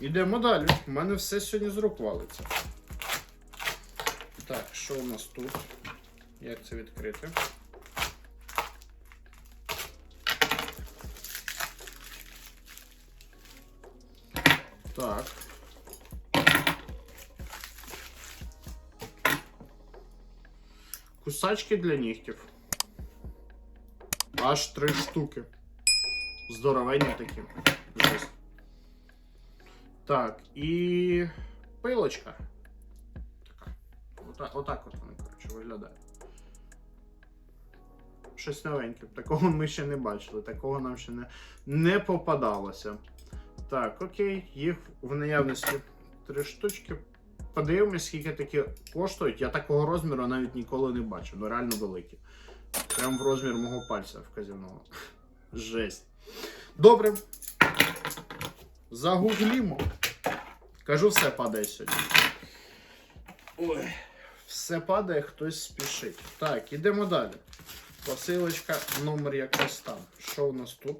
Ідемо далі. У мене все сьогодні з рук валиться. Так, що у нас тут? Як це відкрити? Так. Кусачки для нігтів. Аж три штуки. Здоровенні такі. Так, і пилочка. Така. Отак, отак от вона, коротше, виглядає. Щось новеньке. Такого ми ще не бачили, такого нам ще не, не попадалося. Так, окей, їх в наявності три штучки. Подивимось, скільки такі коштують. Я такого розміру навіть ніколи не бачив. Ну реально великі. Прям в розмір мого пальця вказівного. Жесть. Добре. Загуглімо. Кажу, все падає сьогодні. Ой. Все падає, хтось спішить. Так, ідемо далі. Посилочка, номер якось там. Що у нас тут?